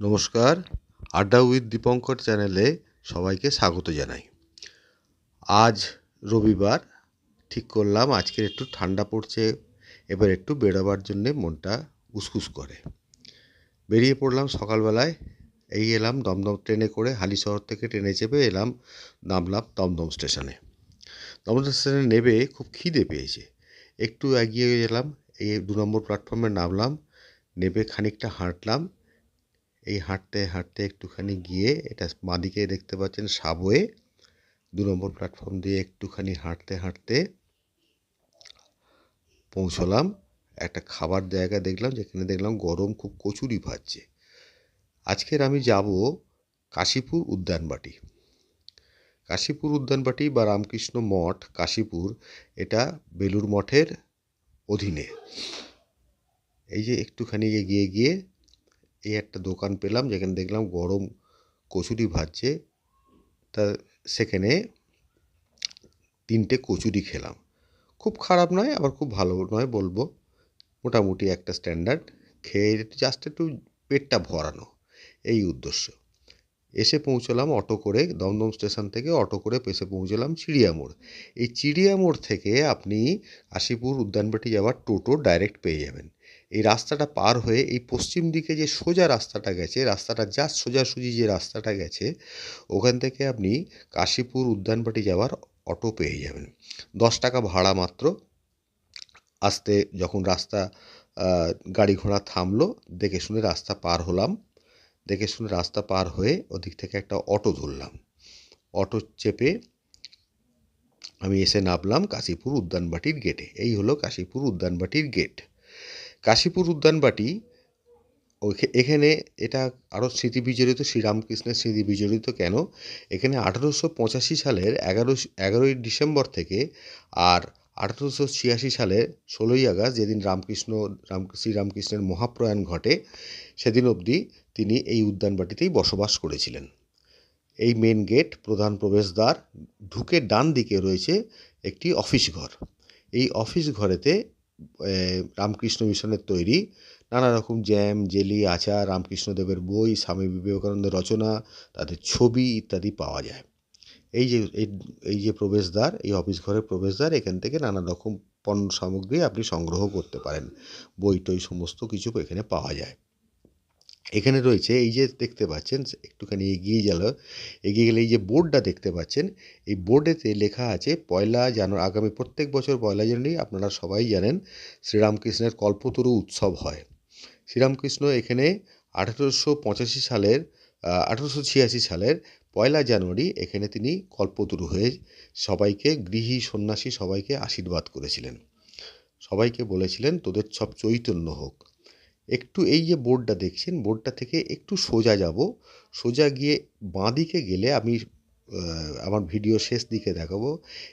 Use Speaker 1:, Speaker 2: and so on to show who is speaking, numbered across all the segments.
Speaker 1: নমস্কার, আড্ডা উইথ দীপঙ্কর চ্যানেলে সবাইকে স্বাগত জানাই। আজ রবিবার, ঠিক করলাম আজকের একটু ঠান্ডা পড়ছে, এবার একটু বেরোবার জন্যে মনটা উসকুস করে। বেরিয়ে পড়লাম সকালবেলায়, এই এলাম দমদম ট্রেনে করে হালিশহর থেকে ট্রেনে চেপে এলাম, নামলাম দমদম স্টেশনে। দমদম স্টেশনে নেবে খুব খিদে পেয়েছে। একটু এগিয়ে গেলাম এই দু নম্বর প্ল্যাটফর্মে নামলাম, নেবে খানিকটা হাঁটলাম এই হাঁটতে হাঁটতে একটুখানি গিয়ে এটা বাঁদিকে দেখতে পাচ্ছেন সাবওয়ে। দু নম্বর প্ল্যাটফর্ম দিয়ে একটুখানি হাঁটতে হাঁটতে পৌঁছলাম। একটা খাবার জায়গা দেখলাম, যেখানে দেখলাম গরম খুব কচুরি ভাজছে। আজকের আমি যাব কাশীপুর উদ্যানবাটি। কাশীপুর উদ্যানবাটি বা রামকৃষ্ণ মঠ, কাশীপুর, এটা বেলুর মঠের অধীনে। এই যে একটুখানি এগিয়ে গিয়ে এই একটা দোকান পেলাম, যেখানে দেখলাম গরম কচুরি ভাজছে। তা সেখানে তিনটে কচুরি খেলাম। খুব খারাপ নয়, আবার খুব ভালো নয় বলব। মোটামুটি একটা স্ট্যান্ডার্ড খেয়ে জাস্ট একটু পেটটা ভরানো, এই উদ্দেশ্য। এসে পৌঁছলাম অটো করে, দমদম স্টেশন থেকে অটো করে এসে পৌঁছলাম চিড়িয়ামোড় এই চিড়িয়ামোড় থেকে আপনি আশিপুর উদ্যানবাটি যাওয়ার টোটো ডাইরেক্ট পেয়ে যাবেন। এই রাস্তাটা পার হয়ে এই পশ্চিম দিকে যে সোজা রাস্তাটা গেছে, রাস্তাটা যা সোজাসুজি যে রাস্তাটা গেছে, ওখান থেকে আপনি কাশীপুর উদ্যানবাটি যাওয়ার অটো পেয়ে যাবেন। দশ টাকা ভাড়া মাত্র। আসতে যখন রাস্তা গাড়ি ঘোড়া থামলো, দেখে শুনে রাস্তা পার হলাম। দেখে শুনে রাস্তা পার হয়ে ওদিক থেকে একটা অটো ধরলাম। অটো চেপে আমি এসে নামলাম কাশীপুর উদ্যানবাটির গেটে এই হলো কাশীপুর উদ্যানবাটির গেট কাশীপুর উদ্যানবাটি এখানে এটা আরও স্মৃতি বিজড়িত, শ্রীরামকৃষ্ণের স্মৃতি বিজড়িত কেন? এখানে আঠারোশো পঁচাশি সালের এগারো, এগারোই ডিসেম্বর থেকে আর আঠারোশো ছিয়াশি সালের ষোলোই আগস্ট যেদিন রামকৃষ্ণ, রাম, শ্রীরামকৃষ্ণের মহাপ্রয়াণ ঘটে, সেদিন অবধি তিনি এই উদ্যানবাটিতেই বসবাস করেছিলেন। এই মেন গেট প্রধান প্রবেশদ্বার, ঢুকে ডান দিকে রয়েছে একটি অফিস ঘর। এই অফিস ঘরেতে রামকৃষ্ণ মিশনের তৈরি। নানা রকম জ্যাম, জেলি, আচার, রামকৃষ্ণদেবের বই, স্বামী বিবেকানন্দের রচনা, তাদের ছবি ইত্যাদি পাওয়া যায়। এই যে এই যে প্রবেশদ্বার, এই অফিস ঘরের প্রবেশদ্বার, এখান থেকে নানা রকম পণ্য সামগ্রী আপনি সংগ্রহ করতে পারেন। বই টই সমস্ত কিছু এখানে পাওয়া যায়। এখানে রয়েছে এই যে দেখতে পাচ্ছেন, একটুখানি এগিয়ে গেল, এগিয়ে গেলে এই যে বোর্ডটা দেখতে পাচ্ছেন, এই বোর্ডেতে লেখা আছে, পয়লা জানুয়ারি, আগামী প্রত্যেক বছর পয়লা জানুয়ারি আপনারা সবাই জানেন শ্রীরামকৃষ্ণের কল্পতরু উৎসব হয়। শ্রীরামকৃষ্ণ এখানে আঠেরোশো পঁচাশি সালের আঠেরোশো ছিয়াশি সালের পয়লা জানুয়ারি এখানে তিনি কল্পতরু হয়ে সবাইকে গৃহী সন্ন্যাসী সবাইকে আশীর্বাদ করেছিলেন। সবাইকে বলেছিলেন, তোদের সব চৈতন্য হোক। একটু এই যে বোর্ডটা দেখছেন, বোর্ডটা থেকে একটু সোজা যাব। সোজা গিয়ে বাঁ দিকে গেলে আমি আমার ভিডিও শেষ দিকে দেখাবো।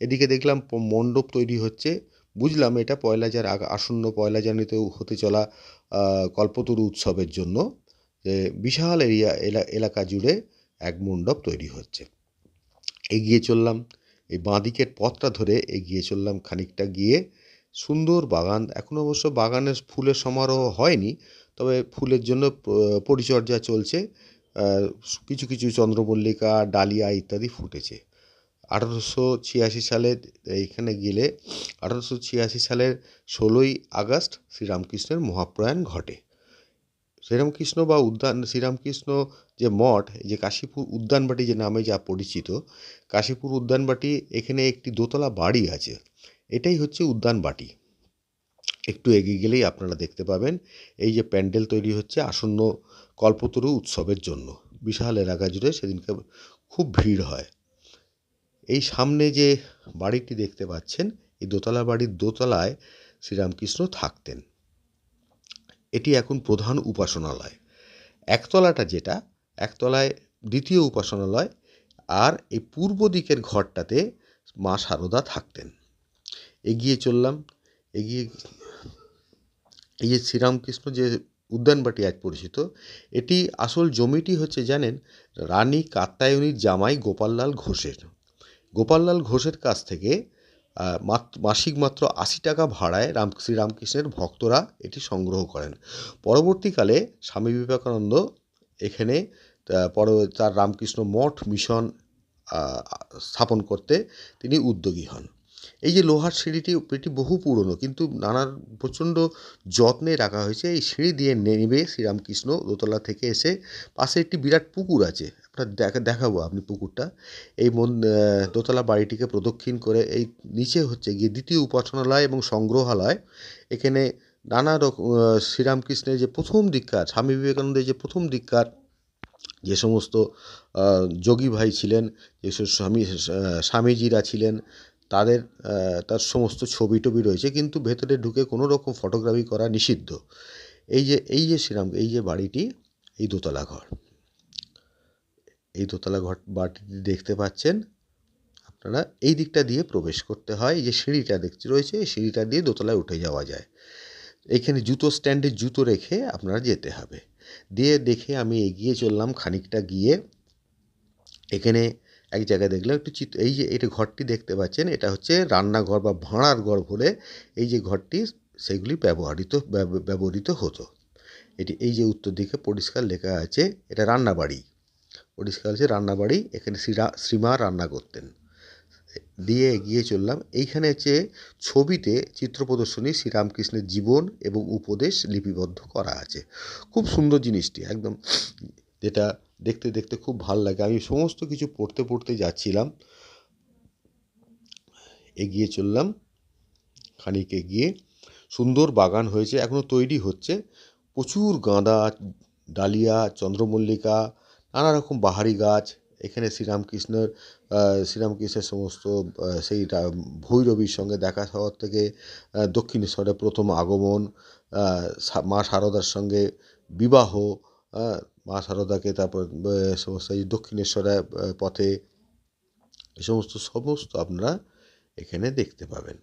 Speaker 1: এদিকে দেখলাম মণ্ডপ তৈরি হচ্ছে। বুঝলাম এটা পয়লা যার আসন্ন পয়লা জানুয়ারিতেও হতে চলা কল্পতরু উৎসবের জন্য। যে বিশাল এরিয়া এলাকা জুড়ে এক মণ্ডপ তৈরি হচ্ছে। এগিয়ে চললাম। এই বাঁদিকের পথটা ধরে এগিয়ে চললাম খানিকটা গিয়ে। সুন্দর বাগান। এখন অবশ্য বাগানের ফুলের সমারোহ হয়নি, তবে ফুলের জন্য পরিচর্যা চলছে। কিছু কিছু চন্দ্রমল্লিকা, ডালিয়া ইত্যাদি ফুটেছে। আঠারোশো ছিয়াশি সালে এইখানে গেলে আঠারোশো ছিয়াশি সালের ষোলোই আগস্ট শ্রীরামকৃষ্ণের মহাপ্রয়াণ ঘটে। শ্রীরামকৃষ্ণ বা উদ্যান, শ্রীরামকৃষ্ণ যে মঠ, যে কাশীপুর উদ্যানবাটি যে নামে যা পরিচিত, কাশীপুর উদ্যানবাটি এখানে একটি দোতলা বাড়ি আছে। এটাই হচ্ছে উদ্যানবাটি একটু এগিয়ে গেলেই আপনারা দেখতে পাবেন, এই যে প্যান্ডেল তৈরি হচ্ছে আসন্ন কল্পতরু উৎসবের জন্য। বিশাল এলাকা জুড়ে সেদিনকে খুব ভিড় হয়। এই সামনে যে বাড়িটি দেখতে পাচ্ছেন, এই দোতলা বাড়ির দোতলায় শ্রীরামকৃষ্ণ থাকতেন। এটি এখন প্রধান উপাসনালয়। একতলাটা যেটা, একতলায় দ্বিতীয় উপাসনালয়, আর এই পূর্ব দিকের ঘরটাতে মা সারদা থাকতেন। এগিয়ে চললাম। এগিয়ে, এই যে শ্রীরামকৃষ্ণ যে উদ্যানবাটি আজ পরিচিত, এটি আসল জমিটি হচ্ছে জানেন রানী কাত্তায়নীর জামাই গোপাললাল ঘোষের। গোপাললাল ঘোষের কাছ থেকে মাসিক মাত্র আশি টাকা ভাড়ায় রাম, শ্রীরামকৃষ্ণের ভক্তরা এটি সংগ্রহ করেন। পরবর্তীকালে স্বামী বিবেকানন্দ এখানে পরে, তার রামকৃষ্ণ মঠ মিশন স্থাপন করতে তিনি উদ্যোগী হন। এই যে লোহার সিঁড়িটি, এটি বহু পুরনো, কিন্তু নানান প্রচণ্ড যত্নে রাখা হয়েছে। এই সিঁড়ি দিয়ে নেমে শ্রীরামকৃষ্ণ দোতলা থেকে এসে পাশে একটি বিরাট পুকুর আছে। আপনার দেখা, দেখাবো আপনি পুকুরটা। এই মন দোতলা বাড়িটিকে প্রদক্ষিণ করে এই নিচে হচ্ছে গিয়ে দ্বিতীয় উপাসনালয় এবং সংগ্রহালয়। এখানে নানা রকম শ্রীরামকৃষ্ণের যে প্রথম দীক্ষার স্বামী বিবেকানন্দের যে প্রথম দীক্ষার যে সমস্ত যোগী ভাই ছিলেন যেসব স্বামী স্বামীজিরা ছিলেন তাদের তার সমস্ত ছবি টবি রয়েছে, কিন্তু ভেতরে ঢুকে কোনো রকম ফটোগ্রাফি করা নিষিদ্ধ। এই যে এই যে শ্রীরাম, এই যে বাড়িটি, এই দোতলা ঘর। এই দোতলা ঘর, বাড়িটি দেখতে পাচ্ছেন আপনারা। এই দিকটা দিয়ে প্রবেশ করতে হয় যে সিঁড়িটা দেখতে রয়েছে, এই সিঁড়িটা দিয়ে দোতলায় উঠে যাওয়া যায়। এখানে জুতো স্ট্যান্ডে জুতো রেখে আপনারা যেতে হবে। দিয়ে দেখে আমি এগিয়ে চললাম খানিকটা গিয়ে। এখানে এক জায়গায় দেখলাম একটু চিত্র এই যে এটা ঘরটি দেখতে পাচ্ছেন, এটা হচ্ছে রান্নাঘর বা ভাঁড়ার ঘর বলে এই যে ঘরটি সেগুলি ব্যবহৃত, ব্যব- ব্যবহৃত হতো। এটি এই যে উত্তর দিকে পরিষ্কার লেখা আছে, এটা রান্নাবাড়ি। পরিষ্কার আছে রান্নাবাড়ি, এখানে শ্রীরা, শ্রীমা রান্না করতেন। দিয়ে এগিয়ে চললাম, এইখানে হচ্ছে ছবিতে চিত্র প্রদর্শনী শ্রীরামকৃষ্ণের জীবন এবং উপদেশ লিপিবদ্ধ করা আছে। খুব সুন্দর জিনিসটি, একদম যেটা দেখতে দেখতে খুব ভালো লাগে। আমি সমস্ত কিছু পড়তে পড়তে যাচ্ছিলাম। এগিয়ে চললাম। খানিক এগিয়ে। সুন্দর বাগান হয়েছে এখনও তৈরি হচ্ছে। প্রচুর গাঁদা ডালিয়া চন্দ্রমল্লিকা নানা রকম বাহারি গাছ। এখানে শ্রীরামকৃষ্ণের শ্রীরামকৃষ্ণের সমস্ত সেই ভৈরবীর সঙ্গে দেখা হওয়ার থেকে আহ, দক্ষিণেশ্বরে প্রথম আগমন মা শারদার সঙ্গে বিবাহ মা সারদাকে, তারপর সমস্ত এই দক্ষিণেশ্বরে পথে এই সমস্ত সমস্ত আপনারা এখানে দেখতে পাবেন।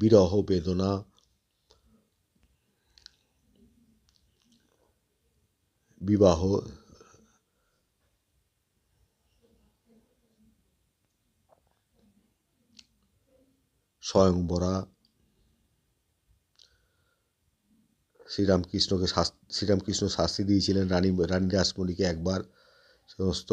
Speaker 1: বিরহ বেদনা, বিবাহ, স্বয়ংবরা শ্রীরামকৃষ্ণকে শাস- শ্রীরামকৃষ্ণ শাস্তি দিয়েছিলেন রানী রানী রাসমণিকে একবার, সমস্ত।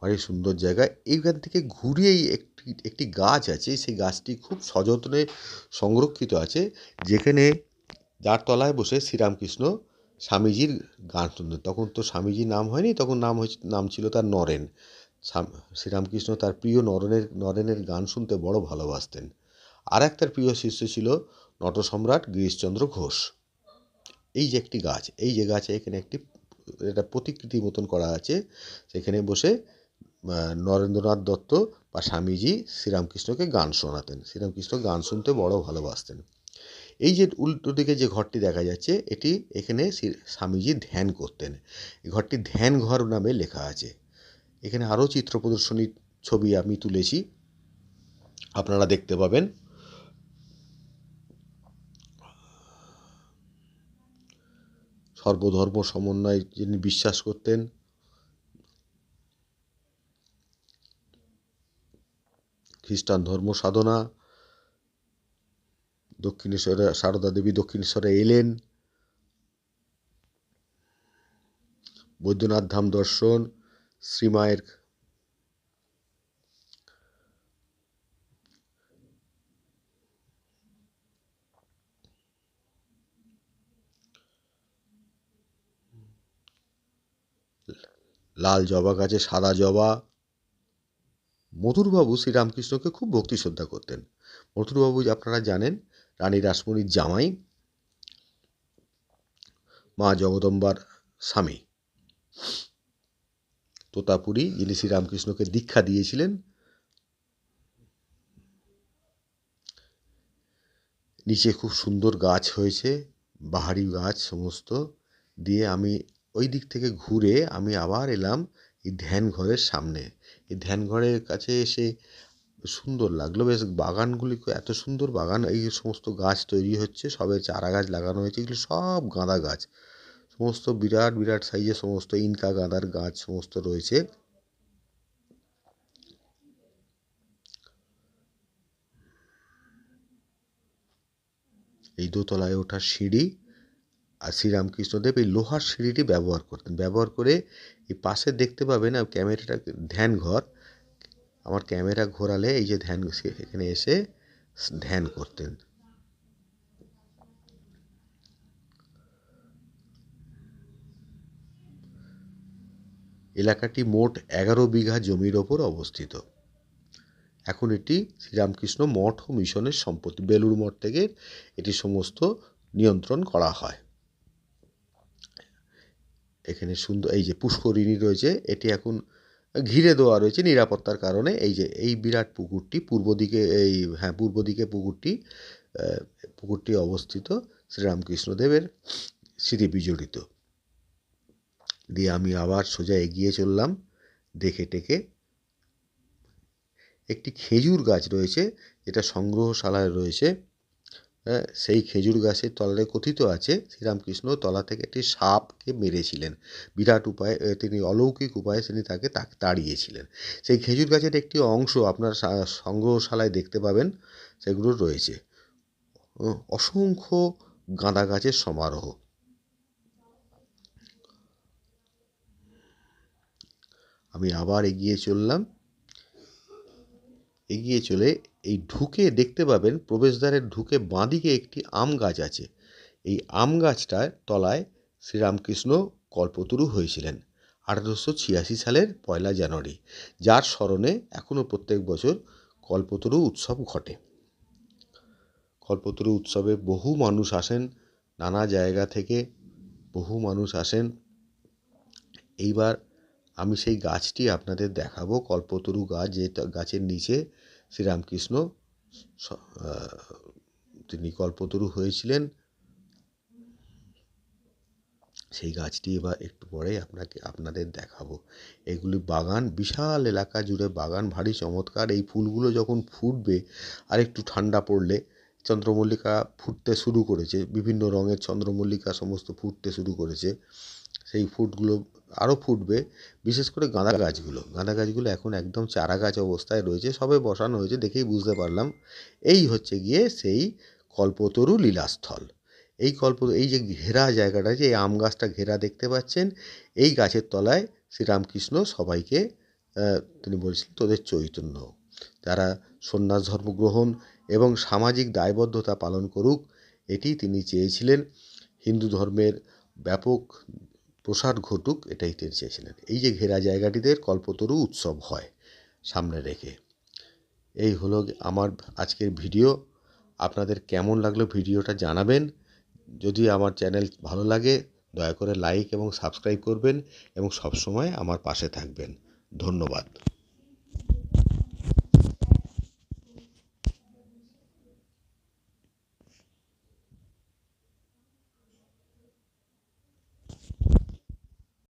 Speaker 1: ভারী সুন্দর জায়গা। এইখান থেকে ঘুরেই একটি একটি গাছ আছে। সেই গাছটি খুব সযত্নে সংরক্ষিত আছে, যেখানে যার তলায় বসে শ্রীরামকৃষ্ণ স্বামীজির গান শুনতেন। তখন তো স্বামীজির নাম হয়নি, তখন নাম হয়েছে, নাম ছিল তার নরেন। শ্রীরামকৃষ্ণ তার প্রিয় নরেনের নরেনের গান শুনতে বড় ভালোবাসতেন। আর এক তার প্রিয় শিষ্য ছিল নটসম্রাট গিরিশচন্দ্র ঘোষ। এই যে একটি গাছ, এই যে গাছে এখানে একটি, এটা প্রতিকৃতির মতন করা আছে। সেখানে বসে নরেন্দ্রনাথ দত্ত বা স্বামীজি শ্রীরামকৃষ্ণকে গান শোনাতেন। শ্রীরামকৃষ্ণ গান শুনতে বড় ভালোবাসতেন। এই যে উল্টো দিকে যে ঘরটি দেখা যাচ্ছে, এটি এখানে স্বামীজি ধ্যান করতেন। এই ঘরটি ধ্যান ঘর নামে লেখা আছে। এখানে আরও চিত্র প্রদর্শনীর ছবি আমি তুলেছি। আপনারা দেখতে পাবেন। সর্বধর্ম সমন্বয় যিনি বিশ্বাস করতেন, খ্রিস্টান ধর্ম সাধনা, দক্ষিণেশ্বরে, সারদা দেবী দক্ষিণেশ্বরে এলেন। বৈদ্যনাথ ধাম দর্শন, শ্রীমায়ের লাল জবা গাছে সাদা জবা। মধুরবাবু শ্রীরামকৃষ্ণকে খুব ভক্তি শ্রদ্ধা করতেন। মধুরবাবু আপনারা জানেন, রানী রাসমণির জামাই, মা জগদম্বার স্বামী। তোতাপুরী, যিনি শ্রীরামকৃষ্ণকে দীক্ষা দিয়েছিলেন, নিচে খুব সুন্দর গাছ হয়েছে, বাহারি গাছ সমস্ত। দিয়ে আমি ওই দিক থেকে ঘুরে আমি আবার এলাম এই ধ্যান ঘরের সামনে। এই ধ্যান ঘরের কাছে এসে সুন্দর লাগল। বেশ বাগানগুলি এত সুন্দর বাগান, এই সমস্ত গাছ তৈরি হচ্ছে, সবে চারা গাছ লাগানো হয়েছে, এগুলো সব গাঁদা গাছ। সমস্ত বিরাট বিরাট সাইজের সমস্ত ইনকা গাঁদার গাছ সমস্ত রয়েছে। এই দোতলায় ওঠার সিঁড়ি আর শ্রীরামকৃষ্ণদেব এই লোহার সিঁড়িটি ব্যবহার করতেন। ব্যবহার করে এই পাশে দেখতে পাবেন আর ক্যামেরাটা ধ্যান ঘর। আমার ক্যামেরা ঘোরালে এই যে ধ্যান এখানে এসে ধ্যান করতেন। এলাকাটি মোট এগারো বিঘা জমির ওপর অবস্থিত। এখন এটি শ্রীরামকৃষ্ণ মঠ ও মিশনের সম্পত্তি। বেলুড় মঠ থেকে এটি সমস্ত নিয়ন্ত্রণ করা হয়। এখানে সুন্দর, এই যে পুষ্করিণী রয়েছে, এটি এখন ঘিরে দেওয়া রয়েছে নিরাপত্তার কারণে। এই যে, এই বিরাট পুকুরটি পূর্ব দিকে, এই হ্যাঁ পূর্ব দিকে পুকুরটি পুকুরটি অবস্থিত শ্রীরামকৃষ্ণদেবের স্মৃতি বিজড়িত। দিয়ে আমি আবার সোজা এগিয়ে চললাম, দেখে টেকে একটি খেজুর গাছ রয়েছে, যেটা সংগ্রহশালায় রয়েছে। হ্যাঁ, সেই খেজুর গাছের তলায় কথিত আছে শ্রীরামকৃষ্ণ তলা থেকে একটি সাপকে মেরেছিলেন। বিরাট উপায়ে তিনি অলৌকিক উপায়ে তিনি তাকে তা- তাড়িয়েছিলেন। সেই খেজুর গাছের একটি অংশ আপনার সংগ্রহশালায় দেখতে পাবেন সেগুলো রয়েছে। অসংখ্য গাঁদা গাছের সমারোহ। আমি আবার এগিয়ে চললাম। এগিয়ে চলে এই ঢুকে দেখতে পাবেন প্রবেশদ্বারের ঢুকে বাঁদিকে একটি আম গাছ আছে। এই আম গাছটার তলায় শ্রীরামকৃষ্ণ কল্পতরু হয়েছিলেন আঠারোশো ছিয়াশি সালের পয়লা জানুয়ারি, যার স্মরণে এখনও প্রত্যেক বছর কল্পতরু উৎসব ঘটে। কল্পতরু উৎসবে বহু মানুষ আসেন, নানা জায়গা থেকে বহু মানুষ আসেন। এইবার আমি সেই গাছটি আপনাদের দেখাবো, কল্পতরু গাছ যে গাছের নিচে শ্রীরামকৃষ্ণ তিনি কল্পতরু হয়েছিলেন। সেই গাছটি এবার একটু পরে আপনাকে, আপনাদের দেখাবো। এগুলি বাগান, বিশাল এলাকা জুড়ে বাগান, ভারী চমৎকার। এই ফুলগুলো যখন ফুটবে, আর একটু ঠান্ডা পড়লে চন্দ্রমল্লিকা ফুটতে শুরু করেছে। বিভিন্ন রঙের চন্দ্রমল্লিকা সমস্ত ফুটতে শুরু করেছে। সেই ফুটগুলো আরও ফুটবে, বিশেষ করে গাঁদা গাছগুলো। গাঁদা গাছগুলো এখন একদম চারা গাছ অবস্থায় রয়েছে, সবে বসানো হয়েছে দেখেই বুঝতে পারলাম। এই হচ্ছে গিয়ে সেই কল্পতরু লীলাস্থল। এই কল্প, এই যে ঘেরা জায়গাটা যে এই আম গাছটা ঘেরা দেখতে পাচ্ছেন, এই গাছের তলায় শ্রীরামকৃষ্ণ সবাইকে তিনি বলছিলেন তোদের চৈতন্য। যারা সন্ন্যাস ধর্ম গ্রহণ এবং সামাজিক দায়বদ্ধতা পালন করুক, এটি তিনি চেয়েছিলেন। হিন্দু ধর্মের ব্যাপক প্রসার ঘটুক, এটাই তিনি চেয়েছিলেন। এই যে ঘেরা জায়গাটিদের কল্পতরু উৎসব হয় সামনে রেখে। এই হলো আমার আজকের ভিডিও। আপনাদের কেমন লাগল ভিডিওটা জানাবেন। যদি আমার চ্যানেল ভালো লাগে, দয়া করে লাইক এবং সাবস্ক্রাইব করবেন এবং সবসময় আমার পাশে থাকবেন। ধন্যবাদ।